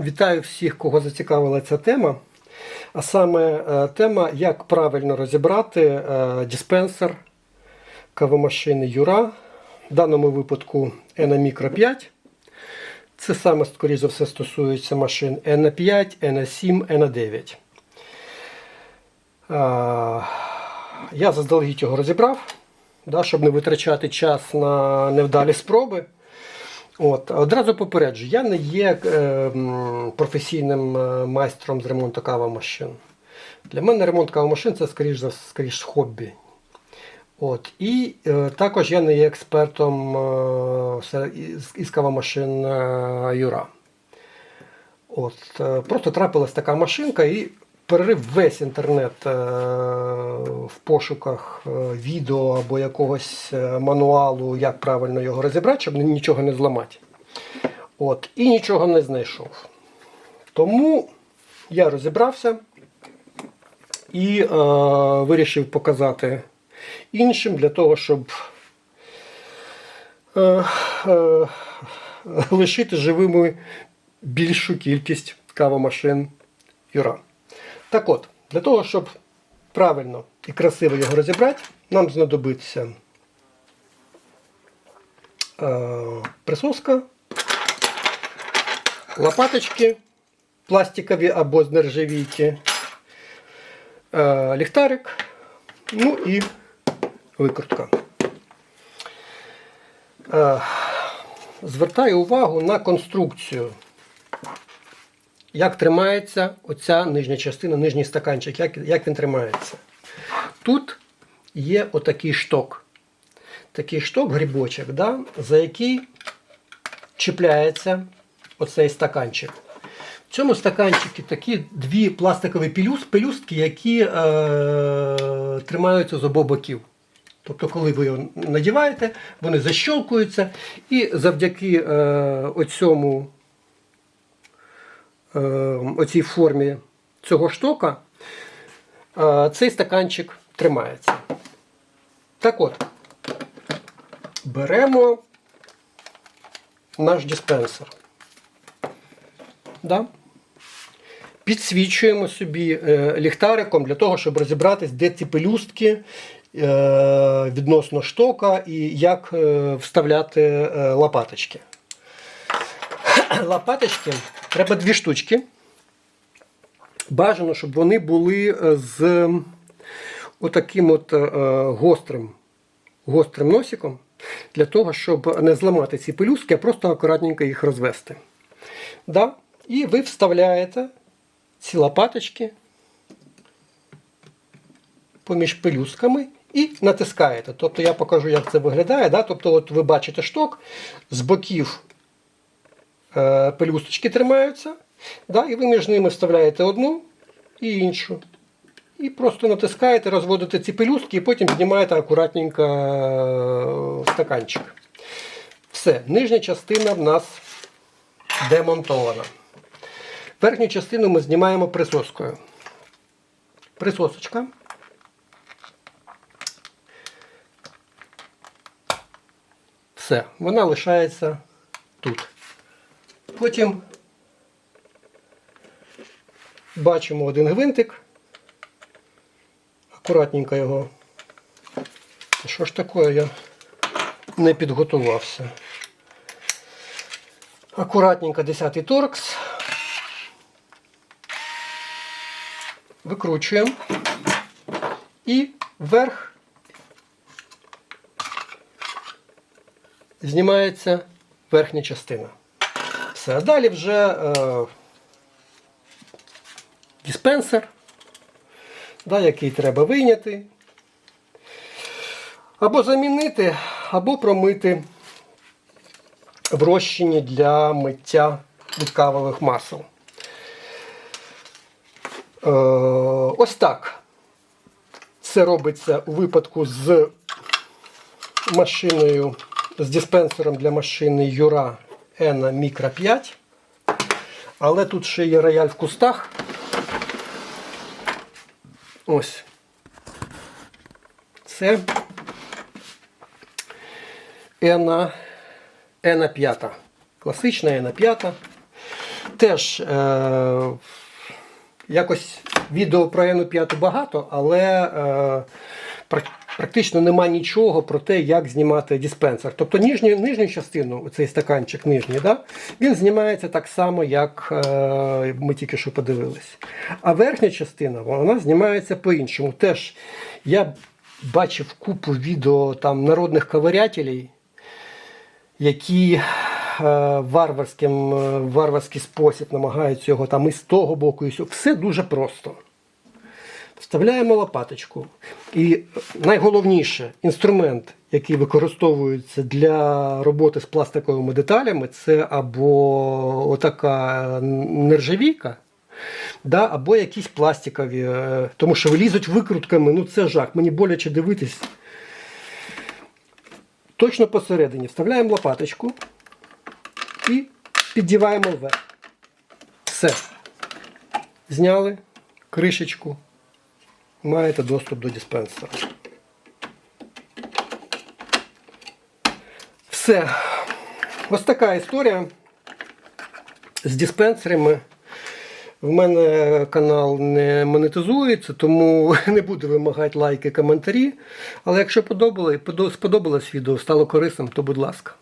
Вітаю всіх, кого зацікавила ця тема. А саме е, тема, як правильно розібрати е, диспенсер кавомашини Юра, в даному випадку Ena Micro 5. Це саме, скоріш за все, стосується машин Ena 5, Ena 7, Ena 9. Е, Я заздалегідь його розібрав, щоб не витрачати час на невдалі спроби. От, одразу попереджу, я не є е, професійним е, майстром з ремонту кавомашин. Для мене ремонт кавомашин це скоріш за скоріш хобі. От, і е, також я не є експертом е, із, із кавомашин е, Юра. От, е, просто трапилась така машинка і перерив весь інтернет е, в пошуках е, відео або якогось е, мануалу, як правильно його розібрати, щоб нічого не зламати. От, і нічого не знайшов. Тому я розібрався і е, вирішив показати іншим для того, щоб е, е, лишити живими більшу кількість кавомашин Юра. Так от, для того, щоб правильно і красиво його розібрати, нам знадобиться е, присоска, лопаточки пластикові або з нержавійки, е, ліхтарик, ну і викрутка. Е, звертаю увагу на конструкцію як тримається оця нижня частина, нижній стаканчик, як, як він тримається. Тут є отакий шток. Такий шток, грибочок, да, за який чіпляється оцей стаканчик. В цьому стаканчику такі дві пластикові пелюстки, які е, тримаються з обох боків. Тобто, коли ви його надіваєте, вони защолкуються, і завдяки е, оцьому оцій формі цього штока, е, цей стаканчик тримається. Так от, беремо наш диспенсер. Да? Підсвічуємо собі е, ліхтариком для того, щоб розібратись, де ці пелюстки е, відносно штока і як вставляти лопаточки. Лопаточки треба дві штучки. Бажано, щоб вони були е, з отаким от е, гострим, гострим носиком, для того, щоб не зламати ці пелюстки, а просто акуратненько їх розвести. Да? І ви вставляєте ці лопаточки поміж пелюстками і натискаєте. Тобто я покажу, як це виглядає. Да? Тобто, от ви бачите шток, з боків е, пелюсточки тримаються, да? і ви між ними вставляєте одну і іншу. І просто натискаєте, розводите ці пелюстки і потім знімаєте акуратненько е, стаканчик. Все, нижня частина в нас демонтована. Верхню частину ми знімаємо присоскою. Присосочка. Все, вона лишається тут. Потім бачимо один гвинтик. Акуратненько його. Що ж таке, я не підготувався. Акуратненько 10-й торкс. Викручуємо. І вверх знімається верхня частина. Все, а далі вже е, диспенсер, да, який треба вийняти. Або замінити, або промити в розчині для миття кавових масел. Е, ось так. Це робиться у випадку з машиною, з диспенсером для машини Юра Ena Micro 5. Але тут ще є рояль в кустах. Ось. Це Ена, Ена 5. Класична Ена 5. теж е, якось відео про Ену 5 багато, але е, практично нема нічого про те, як знімати диспенсер. Тобто нижню, нижню частину, цей стаканчик нижній, да, він знімається так само, як е, ми тільки що подивились. А верхня частина вона знімається по-іншому. Теж я бачив купу відео там народних ковирятелей, які е, варварським, е, варварський спосіб намагаються його там і з того боку, і. Все дуже просто. Вставляємо лопаточку. І найголовніше інструмент, який використовується для роботи з пластиковими деталями, це або отака нержавійка, да, або якісь пластикові, е, тому що вилізуть викрутками, ну це жах, мені боляче дивитись. Точно посередині вставляємо лопаточку і піддіваємо вверх. Все. Зняли кришечку. Маєте доступ до диспенсера. Все. Ось така історія з диспенсерами. В мене канал не монетизується, тому не буду вимагати лайки, коментарі. Але якщо сподобалось відео, стало корисним, то будь ласка.